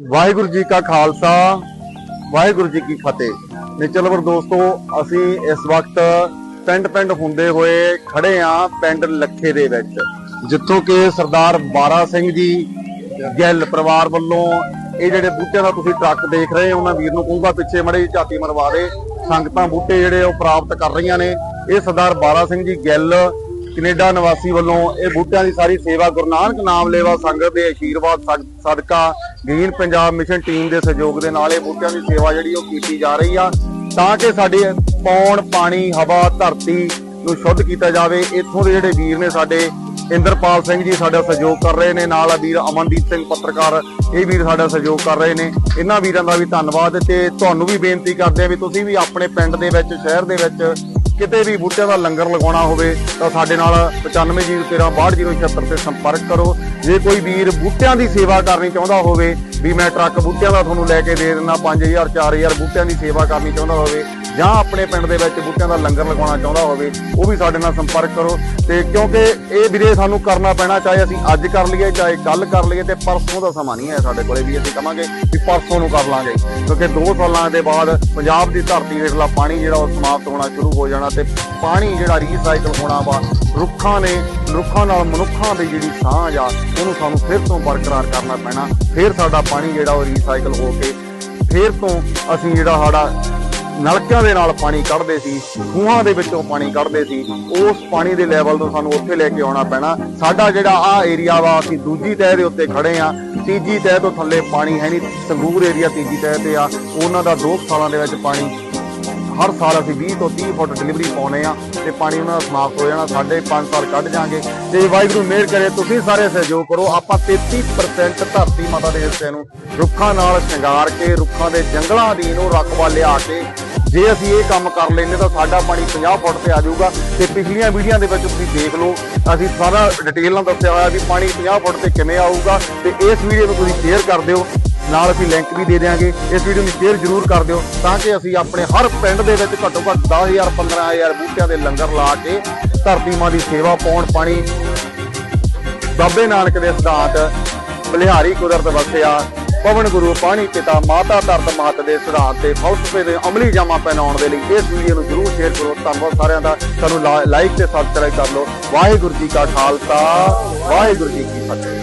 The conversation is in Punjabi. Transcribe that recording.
ਵਾਹਿਗੁਰੂ ਜੀ ਕਾ ਖਾਲਸਾ, ਵਾਹਿਗੁਰੂ ਜੀ ਕੀ ਫਤਿਹ। ਨਿਚਲਵਰ ਦੋਸਤੋ, ਅਸੀਂ ਇਸ ਵਕਤ ਪਿੰਡ ਪਿੰਡ ਹੁੰਦੇ ਹੋਏ ਖੜੇ ਆ ਪਿੰਡ ਲੱਖੇ ਦੇ ਵਿੱਚ, ਜਿੱਥੋਂ ਕਿ ਸਰਦਾਰ ਬਾਰਾ ਸਿੰਘ ਜੀ, ਗਿੱਲ ਪਰਿਵਾਰ ਵੱਲੋਂ ਇਹ ਜਿਹੜੇ ਬੂਟਿਆਂ ਦਾ ਤੁਸੀਂ ਟਰੱਕ ਦੇਖ ਰਹੇ ਹੋ, ਉਹਨਾਂ ਵੀਰ ਨੂੰ ਕਹੂੰਗਾ ਪਿੱਛੇ ਮੜੇ ਝਾਤੀ ਮਰਵਾ ਦੇ। ਸੰਗਤਾਂ ਬੂਟੇ ਜਿਹੜੇ ਉਹ ਪ੍ਰਾਪਤ ਕਰ ਰਹੀਆਂ ਨੇ। ਇਹ ਸਰਦਾਰ ਬਾਰਾ ਸਿੰਘ ਜੀ ਗਿੱਲ, ਕੈਨੇਡਾ ਨਿਵਾਸੀ ਵੱਲੋਂ ਇਹ ਬੂਟਿਆਂ ਦੀ ਸਾਰੀ ਸੇਵਾ, ਗੁਰੂ ਨਾਨਕ ਨਾਮ ਲੇਵਾ ਸੰਗਤ ਦੇ ਆਸ਼ੀਰਵਾਦ ਸਦਕਾ ਗ੍ਰੀਨ ਪੰਜਾਬ ਮਿਸ਼ਨ ਟੀਮ ਦੇ ਸਹਿਯੋਗ ਦੇ ਨਾਲ ਇਹ ਬੂਟਿਆਂ ਦੀ ਸੇਵਾ ਜਿਹੜੀ ਉਹ ਕੀਤੀ ਜਾ ਰਹੀ ਆ। ਤਾਂ ਕਿ ਸਾਡੇ ਪੌਣ, ਪਾਣੀ, ਹਵਾ, ਧਰਤੀ ਨੂੰ ਸ਼ੁੱਧ ਕੀਤਾ ਜਾਵੇ। ਇੱਥੋਂ ਦੇ ਜਿਹੜੇ ਵੀਰ ਨੇ ਸਾਡੇ, ਇੰਦਰਪਾਲ ਸਿੰਘ ਜੀ ਸਾਡਾ ਸਹਿਯੋਗ ਕਰ ਰਹੇ ਨੇ। ਨਾਲ ਆ ਵੀਰ ਅਮਨਦੀਪ ਸਿੰਘ ਪੱਤਰਕਾਰ, ਇਹ ਵੀਰ ਸਾਡਾ ਸਹਿਯੋਗ ਕਰ ਰਹੇ ਨੇ। ਇਹਨਾਂ ਵੀਰਾਂ ਦਾ ਵੀ ਧੰਨਵਾਦ ਤੇ ਤੁਹਾਨੂੰ ਵੀ ਬੇਨਤੀ ਕਰਦੇ ਆ ਵੀ ਤੁਸੀਂ ਵੀ ਆਪਣੇ ਪਿੰਡ ਦੇ ਵਿੱਚ, ਸ਼ਹਿਰ ਦੇ ਵਿੱਚ ਕਿਤੇ ਵੀ ਬੂਟਿਆਂ ਦਾ ਲੰਗਰ ਲਗਾਉਣਾ ਹੋਵੇ ਤਾਂ ਸਾਡੇ ਨਾਲ 9513620076 ਤੇ ਸੰਪਰਕ ਕਰੋ। ਜੇ ਕੋਈ ਵੀਰ ਬੂਟਿਆਂ ਦੀ ਸੇਵਾ ਕਰਨੀ ਚਾਹੁੰਦਾ ਹੋਵੇ, ਵੀ ਮੈਂ ਟਰੱਕ ਬੂਟਿਆਂ ਦਾ ਤੁਹਾਨੂੰ ਲੈ ਕੇ ਦੇ ਦਿੰਦਾ 5000 4000 ਬੂਟਿਆਂ ਦੀ ਸੇਵਾ ਕਰਨੀ ਚਾਹੁੰਦਾ ਹੋਵੇ ਜਾਂ ਆਪਣੇ ਪਿੰਡ ਦੇ ਵਿੱਚ ਬੂਟਿਆਂ ਦਾ ਲੰਗਰ ਲਗਾਉਣਾ ਚਾਹੁੰਦਾ ਹੋਵੇ, ਉਹ ਵੀ ਸਾਡੇ ਨਾਲ ਸੰਪਰਕ ਕਰੋ। ਤੇ ਕਿਉਂਕਿ ਇਹ ਵੀਰੇ ਸਾਨੂੰ ਕਰਨਾ ਪੈਣਾ, ਚਾਹੇ ਅਸੀਂ ਅੱਜ ਕਰ ਲਈਏ, ਚਾਹੇ ਕੱਲ ਕਰ ਲਈਏ, ਤੇ ਪਰਸੋਂ ਦਾ ਸਮਾਂ ਨਹੀਂ ਹੈ ਸਾਡੇ ਕੋਲੇ ਵੀ, ਅਸੀਂ ਕਹਾਂਗੇ ਵੀ ਪਰਸੋਂ ਨੂੰ ਕਰ ਲਾਂਗੇ। ਕਿਉਂਕਿ 2 ਸਾਲਾਂ ਦੇ ਬਾਅਦ ਪੰਜਾਬ ਦੀ ਧਰਤੀ ਹੇਠਲਾ ਪਾਣੀ ਜਿਹੜਾ ਉਹ ਸਮਾਪਤ ਹੋਣਾ ਸ਼ੁਰੂ ਹੋ ਜਾਣਾ ਤੇ ਪਾਣੀ ਜਿਹੜਾ ਰੀਸਾਈਕਲ ਹੋਣਾ ਵਾ, ਰੁੱਖਾਂ ਨੇ, ਰੁੱਖਾਂ ਨਾਲ ਮਨੁੱਖਾਂ ਦੀ ਜਿਹੜੀ ਸਾਂਝ ਆ, ਉਹਨੂੰ ਸਾਨੂੰ ਫਿਰ ਤੋਂ ਬਰਕਰਾਰ ਕਰਨਾ ਪੈਣਾ। ਫਿਰ ਸਾਡਾ ਪਾਣੀ ਜਿਹੜਾ ਉਹ ਰੀਸਾਈਕਲ ਹੋ ਕੇ, ਫਿਰ ਤੋਂ ਅਸੀਂ ਜਿਹੜਾ ਸਾਡਾ ਨਲਕਿਆਂ ਦੇ ਨਾਲ ਪਾਣੀ ਕੱਢਦੇ ਸੀ, ਖੂਹਾਂ ਦੇ ਵਿੱਚੋਂ ਪਾਣੀ ਕੱਢਦੇ ਸੀ, ਉਸ ਪਾਣੀ ਦੇ ਲੈਵਲ ਤੋਂ ਸਾਨੂੰ ਉੱਥੇ ਲੈ ਕੇ ਆਉਣਾ ਪੈਣਾ। ਸਾਡਾ ਜਿਹੜਾ ਆ ਏਰੀਆ ਵਾ, ਅਸੀਂ ਦੂਜੀ ਤਹਿ ਦੇ ਉੱਤੇ ਖੜੇ ਆ। ਤੀਜੀ ਤਹਿ ਤੋਂ ਥੱਲੇ ਪਾਣੀ ਹੈ ਨਹੀਂ ਸੰਗੂਰ ਏਰੀਆ ਤੀਜੀ ਤਹਿ ਤੇ ਆ। ਉਹਨਾਂ ਦਾ 2 ਸਾਲਾਂ ਦੇ ਵਿੱਚ ਪਾਣੀ ਹਰ ਸਾਲ ਅਸੀਂ 20 ਤੋਂ 30 ਫੁੱਟ ਡਿਲੀਵਰੀ ਪਾਉਨੇ ਆ ਤੇ ਪਾਣੀ ਉਹਨਾਂ ਦਾ ਸਮਾਪਤ ਹੋ ਜਾਣਾ, ਸਾਡੇ 5 ਸਾਲ ਕੱਢ ਜਾਾਂਗੇ। ਤੇ ਵਾਹਿਗੁਰੂ ਮਿਹਰ ਕਰੇ, ਤੁਸੀਂ ਸਾਰੇ ਸਹਿਯੋਗ ਕਰੋ। ਆਪਾਂ 33% ਧਰਤੀ ਮਾਤਾ ਦੇ ਹਿੱਸੇ ਨੂੰ ਰੁੱਖਾਂ ਨਾਲ ਸ਼ਿੰਗਾਰ ਕੇ, ਰੁੱਖਾਂ ਦੇ ਜੰਗਲਾਂ ਦੀ ਨੂੰ ਰਕਬਾ ਲਿਆ ਕੇ ਜੇ ਅਸੀਂ ਇਹ ਕੰਮ ਕਰ ਲੈਂਦੇ ਤਾਂ ਸਾਡਾ ਪਾਣੀ 50 ਫੁੱਟ ਤੇ ਆ ਜਾਊਗਾ। ਤੇ ਪਿਛਲੀਆਂ ਵੀਡੀਓਆਂ ਦੇ ਵਿੱਚ ਤੁਸੀਂ ਦੇਖ ਲਓ, ਅਸੀਂ ਸਾਰਾ ਡਿਟੇਲ ਨਾਲ ਦੱਸਿਆ ਹੋਇਆ ਵੀ ਪਾਣੀ 50 ਫੁੱਟ ਤੇ ਕਿਵੇਂ ਆਊਗਾ। ਤੇ ਇਸ ਵੀਡੀਓ ਨੂੰ ਤੁਸੀਂ ਸ਼ੇਅਰ ਕਰ ਦਿਓ। ਨਾਲ ਅਸੀਂ ਲਿੰਕ ਵੀ ਦੇ ਦੇਵਾਂਗੇ ਇਸ ਵੀਡੀਓ ਨੂੰ ਸ਼ੇਅਰ ਜ਼ਰੂਰ ਕਰ ਦਿਓ ਤਾਂ ਕਿ ਅਸੀਂ ਆਪਣੇ ਹਰ ਪਿੰਡ ਦੇ ਵਿੱਚ ਘੱਟੋ ਘੱਟ 10000 15000 ਬੂਟਿਆਂ ਦੇ ਲੰਗਰ ਲਾ ਕੇ ਧਰਤੀ ਮਾਂ ਦੀ ਸੇਵਾ ਪਾਉਣ ਪਾਣੀ। ਬਾਬੇ ਨਾਨਕ ਦੇ ਸਿਧਾਂਤ, ਬਲਿਹਾਰੀ ਕੁਦਰਤ ਵਸਿਆ, ਪਵਨ ਗੁਰੂ ਪਾਣੀ ਪਿਤਾ, ਮਾਤਾ ਧਰਤ ਮਾਤ ਦੇ ਸਿਧਾਂਤ ਤੇ ਫਲਸਫੇ ਦੇ ਅਮਲੀ ਜਾਮਾ ਪਹਿਨਾਉਣ ਦੇ ਲਈ ਇਸ ਵੀਡੀਓ ਨੂੰ ਜਰੂਰ ਸ਼ੇਅਰ ਕਰੋ। ਧੰਨਵਾਦ ਸਾਰਿਆਂ ਦਾ। ਸਾਨੂੰ ਲਾਈਕ ਤੇ ਸਬਸਕ੍ਰਾਈਬ ਕਰ ਲਓ। ਵਾਹਿਗੁਰੂ ਜੀ ਕਾ ਖਾਲਸਾ, ਵਾਹਿਗੁਰੂ ਜੀ ਕੀ ਫਤਿਹ।